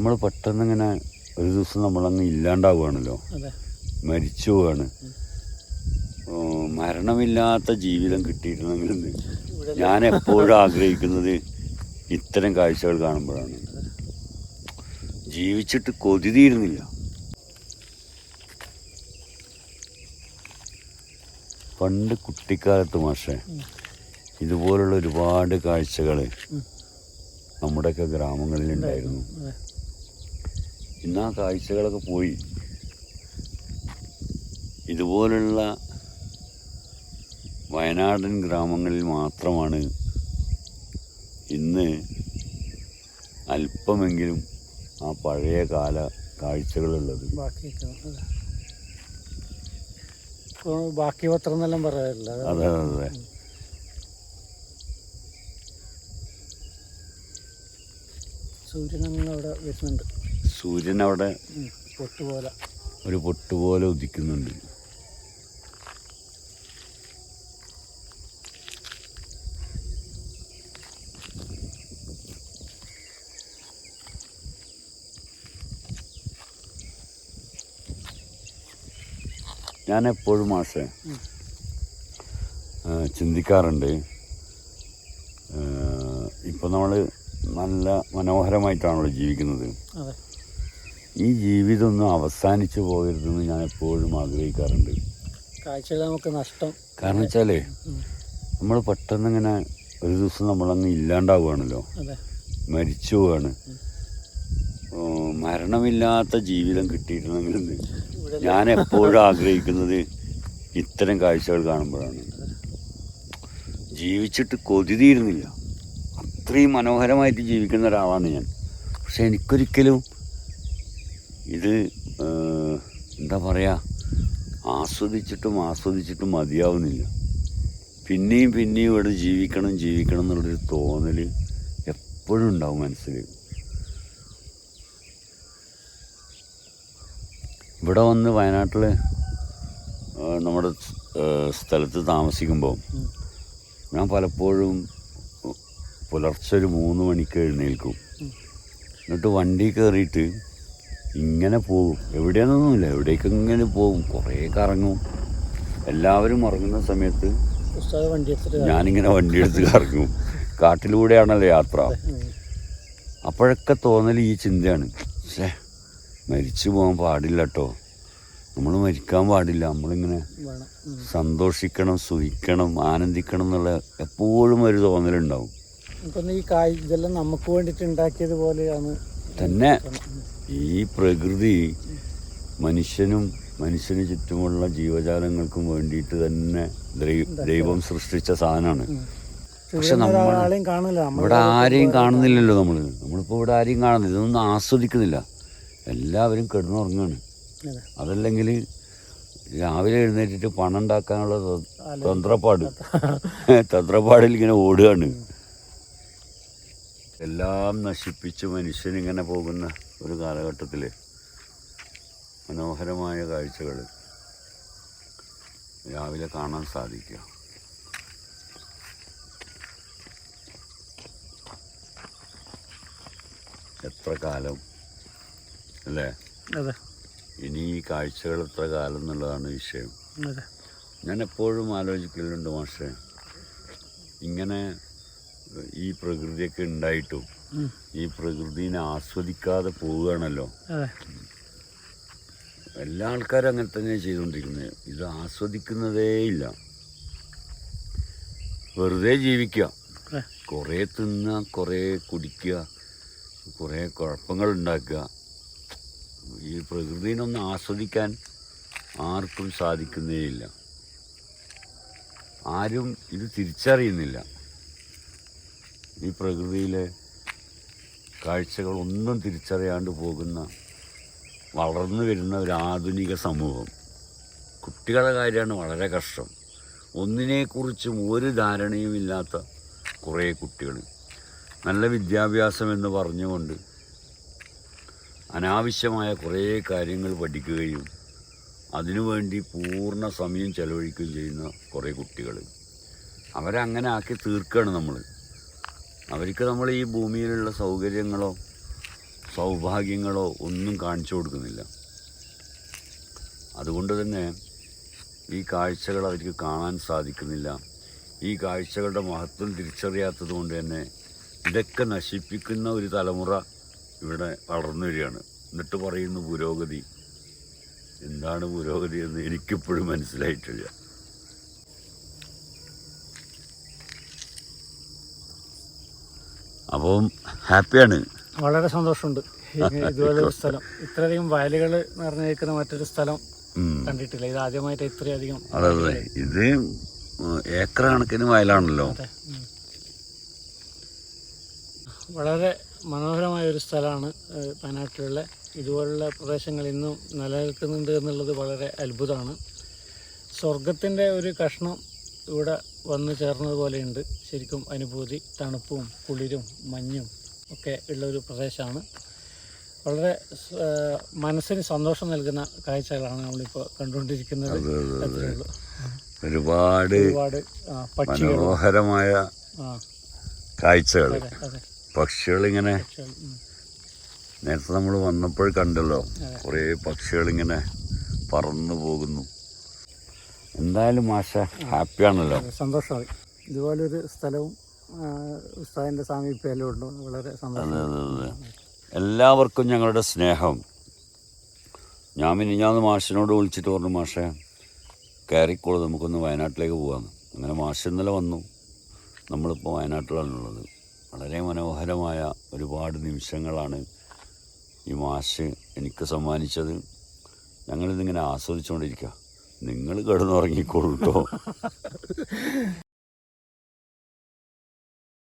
നമ്മൾ പെട്ടെന്ന് ഇങ്ങനെ ഒരു ദിവസം നമ്മളങ്ങ് ഇല്ലാണ്ടാവുകയാണല്ലോ. മരിച്ചു പോവാണ് മരണമില്ലാത്ത ജീവിതം കിട്ടിയിരുന്നെങ്കിൽ ഞാൻ എപ്പോഴും ആഗ്രഹിക്കുന്നത് ഇത്തരം കാഴ്ചകൾ കാണുമ്പോഴാണ്. ജീവിച്ചിട്ട് കൊതി തീരുന്നില്ല. പണ്ട് കുട്ടിക്കാലത്ത് മാഷേ ഇതുപോലുള്ള ഒരുപാട് കാഴ്ചകൾ നമ്മുടെയൊക്കെ ഗ്രാമങ്ങളിൽ ഉണ്ടായിരുന്നു ഇന്ന് ആ കാഴ്ചകളൊക്കെ പോയി. ഇതുപോലുള്ള വയനാടൻ ഗ്രാമങ്ങളിൽ മാത്രമാണ് ഇന്ന് അല്പമെങ്കിലും ആ പഴയ കാല കാഴ്ചകളുള്ളത്. ബാക്കി പത്രം എന്നെല്ലാം പറയാറില്ല. അതെ അതെ സൂര്യൻ അവിടെ വരുന്നുണ്ട്. സൂര്യൻ അവിടെ ഒരു പൊട്ടുപോലെ ഉദിക്കുന്നുണ്ട്. ഞാൻ എപ്പോഴും മാഷേ ചിന്തിക്കാറുണ്ട്. ഇപ്പം നമ്മൾ നല്ല മനോഹരമായിട്ടാണല്ലോ ജീവിക്കുന്നത്. അതെ. ഈ ജീവിതം ഒന്നും അവസാനിച്ചു പോകരുതെന്ന് ഞാൻ എപ്പോഴും ആഗ്രഹിക്കാറുണ്ട്. കാഴ്ചകൾ നമുക്ക് നഷ്ടം. കാരണം വെച്ചാലേ നമ്മൾ പെട്ടെന്ന് ഇങ്ങനെ ഒരു ദിവസം നമ്മളങ്ങ് ഇല്ലാണ്ടാവുകയാണല്ലോ. മരിച്ചു പോവാണ്. മരണമില്ലാത്ത ജീവിതം കിട്ടിയിരുന്നെങ്കിൽ ഞാൻ എപ്പോഴും ആഗ്രഹിക്കുന്നത് ഇത്തരം കാഴ്ചകൾ കാണുമ്പോഴാണ്. ജീവിച്ചിട്ട് കൊതി തീരുന്നില്ല അത്രയും മനോഹരമായിട്ട് ജീവിക്കുന്ന ഒരാളാണ് ഞാൻ. പക്ഷെ എനിക്കൊരിക്കലും ഇത് എന്താ പറയുക ആസ്വദിച്ചിട്ടും ആസ്വദിച്ചിട്ടും മതിയാവുന്നില്ല. പിന്നെയും പിന്നെയും ഇവിടെ ജീവിക്കണം ജീവിക്കണം എന്നുള്ളൊരു തോന്നൽ എപ്പോഴും ഉണ്ടാവും മനസ്സിൽ. ഇവിടെ വന്ന് വയനാട്ടിൽ നമ്മുടെ സ്ഥലത്ത് താമസിക്കുമ്പോൾ ഞാൻ പലപ്പോഴും പുലർച്ചെ ഒരു മൂന്ന് മണിക്ക് എഴുന്നേൽക്കും. എന്നിട്ട് വണ്ടി കയറിയിട്ട് ഇങ്ങനെ പോകും. എവിടെയാണെന്നൊന്നുമില്ല. എവിടേക്ക് ഇങ്ങനെ പോകും. കുറേ കറങ്ങും. എല്ലാവരും ഉറങ്ങുന്ന സമയത്ത് ഞാനിങ്ങനെ വണ്ടി എടുത്ത് കറങ്ങും. കാട്ടിലൂടെയാണല്ലോ യാത്ര. അപ്പോഴൊക്കെ തോന്നൽ ഈ ചിന്തയാണ്. പക്ഷേ മരിച്ചു പോകാൻ പാടില്ല കേട്ടോ നമ്മൾ മരിക്കാൻ പാടില്ല. നമ്മളിങ്ങനെ സന്തോഷിക്കണം സുഖിക്കണം ആനന്ദിക്കണം എന്നുള്ള എപ്പോഴും ഒരു തോന്നലുണ്ടാവും. ഇപ്പം ഈ കായ് ഇതെല്ലാം നമുക്ക് വേണ്ടിയിട്ട് ഉണ്ടാക്കിയത് പോലെയാണ്. തന്നെ. ഈ പ്രകൃതി മനുഷ്യനും മനുഷ്യന് ചുറ്റുമുള്ള ജീവജാലങ്ങൾക്കും വേണ്ടിയിട്ട് തന്നെ ദൈവം സൃഷ്ടിച്ച സാധനമാണ്. പക്ഷെ ഇവിടെ നമ്മൾ ഇവിടെ ആരെയും കാണുന്നില്ലല്ലോ നമ്മൾ നമ്മളിപ്പോൾ ഇവിടെ ആരെയും കാണുന്നില്ല. ഇതൊന്നും ആസ്വദിക്കുന്നില്ല. എല്ലാവരും കിടന്നുറങ്ങാണ്. അതെ. അതല്ലെങ്കിൽ രാവിലെ എഴുന്നേറ്റിട്ട് പണം ഉണ്ടാക്കാനുള്ള തന്ത്രപ്പാട്. തന്ത്രപ്പാടിൽ ഇങ്ങനെ ഓടുകയാണ്. എല്ലാം നശിപ്പിച്ച് മനുഷ്യനിങ്ങനെ പോകുന്ന ഒരു കാലഘട്ടത്തിൽ മനോഹരമായ കാഴ്ചകൾ രാവിലെ കാണാൻ സാധിക്കുക. എത്ര കാലം അല്ലേ? ഇനി ഈ കാഴ്ചകൾ എത്ര കാലം എന്നുള്ളതാണ് വിഷയം. ഞാൻ എപ്പോഴും ആലോചിക്കലുണ്ട് മാഷെ ഇങ്ങനെ ഈ പ്രകൃതിയൊക്കെ ഉണ്ടായിട്ടും ഈ പ്രകൃതിനെ ആസ്വദിക്കാതെ പോവുകയാണല്ലോ. എല്ലാ ആൾക്കാരും അങ്ങനെ തന്നെ ചെയ്തുകൊണ്ടിരിക്കുന്നത്. ഇത് ആസ്വദിക്കുന്നതേ ഇല്ല. വെറുതെ ജീവിക്കുക. കുറേ തിന്നുക കുറേ കുടിക്കുക കുറേ കുഴപ്പങ്ങൾ ഉണ്ടാക്കുക. ഈ പ്രകൃതിനൊന്ന് ആസ്വദിക്കാൻ ആർക്കും സാധിക്കുന്നേയില്ല ആരും ഇത് തിരിച്ചറിയുന്നില്ല. ഈ പ്രകൃതിയിലെ കാഴ്ചകളൊന്നും തിരിച്ചറിയാണ്ട് പോകുന്ന വളർന്നു വരുന്ന ഒരു ആധുനിക സമൂഹം. കുട്ടികളുടെ കാര്യമാണ് വളരെ കഷ്ടം. ഒന്നിനെക്കുറിച്ചും ഒരു ധാരണയും ഇല്ലാത്ത കുറേ കുട്ടികൾ. നല്ല വിദ്യാഭ്യാസം എന്ന് പറഞ്ഞുകൊണ്ട് അനാവശ്യമായ കുറേ കാര്യങ്ങൾ പഠിക്കുകയും അതിനുവേണ്ടി പൂർണ സമയം ചെലവഴിക്കുകയും ചെയ്യുന്ന കുറേ കുട്ടികൾ. അവരങ്ങനെ ആക്കി തീർക്കുകയാണ് നമ്മൾ അവർക്ക് നമ്മൾ ഈ ഭൂമിയിലുള്ള സൗകര്യങ്ങളോ സൗഭാഗ്യങ്ങളോ ഒന്നും കാണിച്ചു കൊടുക്കുന്നില്ല. അതുകൊണ്ട് തന്നെ ഈ കാഴ്ചകൾ അവർക്ക് കാണാൻ സാധിക്കുന്നില്ല. ഈ കാഴ്ചകളുടെ മഹത്വം തിരിച്ചറിയാത്തത് കൊണ്ട് തന്നെ ഇതൊക്കെ നശിപ്പിക്കുന്ന ഒരു തലമുറ ഇവിടെ വളർന്നു വരികയാണ്. എന്നിട്ട് പറയുന്നു പുരോഗതി. എന്താണ് പുരോഗതി എന്ന് എനിക്കിപ്പോഴും മനസ്സിലായിട്ടില്ല. അപ്പം ഹാപ്പിയാണ്. വളരെ സന്തോഷമുണ്ട്. ഇതുപോലെ ഒരു സ്ഥലം. ഇത്രയധികം വയലുകൾ നിറഞ്ഞിരിക്കുന്ന മറ്റൊരു സ്ഥലം കണ്ടിട്ടില്ല. ഇത് ആദ്യമായിട്ട് ഇത്രയധികം അതെ അതെ. ഇത് ഏക്കർ കണക്കിന് വയലാണല്ലോ. വളരെ മനോഹരമായ ഒരു സ്ഥലമാണ് വയനാട്ടിലുള്ള ഇതുപോലുള്ള പ്രദേശങ്ങൾ ഇന്നും നിലനിൽക്കുന്നുണ്ട് എന്നുള്ളത് വളരെ അത്ഭുതമാണ്. സ്വർഗത്തിന്റെ ഒരു കഷ്ണം ഇവിടെ വന്നു ചേർന്നത് പോലെയുണ്ട്. ശരിക്കും അനുഭൂതി തണുപ്പും കുളിരും മഞ്ഞും ഒക്കെ ഉള്ള ഒരു പ്രദേശമാണ്. വളരെ മനസ്സിന് സന്തോഷം നൽകുന്ന കാഴ്ചകളാണ് നമ്മളിപ്പോൾ കണ്ടുകൊണ്ടിരിക്കുന്നത്. ഒരുപാട് മനോഹരമായ കാഴ്ചകൾ. പക്ഷികളിങ്ങനെ. നേരത്തെ നമ്മൾ വന്നപ്പോൾ കണ്ടല്ലോ. കുറേ പക്ഷികളിങ്ങനെ പറന്നു പോകുന്നു. എന്തായാലും മാഷ ഹാപ്പിയാണല്ലോ സന്തോഷമായി. ഇതുപോലൊരു സ്ഥലവും ഉസ്താദിന്റെ ഉസ്താദിന്റെ സാമീപ്യം ഉണ്ട്? വളരെ സന്തോഷം. എല്ലാവർക്കും ഞങ്ങളുടെ സ്നേഹം. ഞാൻ മിനിഞ്ഞാന്ന് മാഷിനോട് വിളിച്ചിട്ട് പറഞ്ഞു മാഷേ കയറിക്കോളൂ നമുക്കൊന്ന് വയനാട്ടിലേക്ക് പോകാമെന്ന് അങ്ങനെ മാഷ് ഇന്നലെ വന്നു. നമ്മളിപ്പോൾ വയനാട്ടിലാണുള്ളത് വളരെ മനോഹരമായ ഒരുപാട് നിമിഷങ്ങളാണ് ഈ മാഷ് എനിക്ക് സമ്മാനിച്ചത്. ഞങ്ങളിതിങ്ങനെ ആസ്വദിച്ചുകൊണ്ടിരിക്കുക നിങ്ങൾ കിടന്നുറങ്ങിക്കോളൂ കേട്ടോ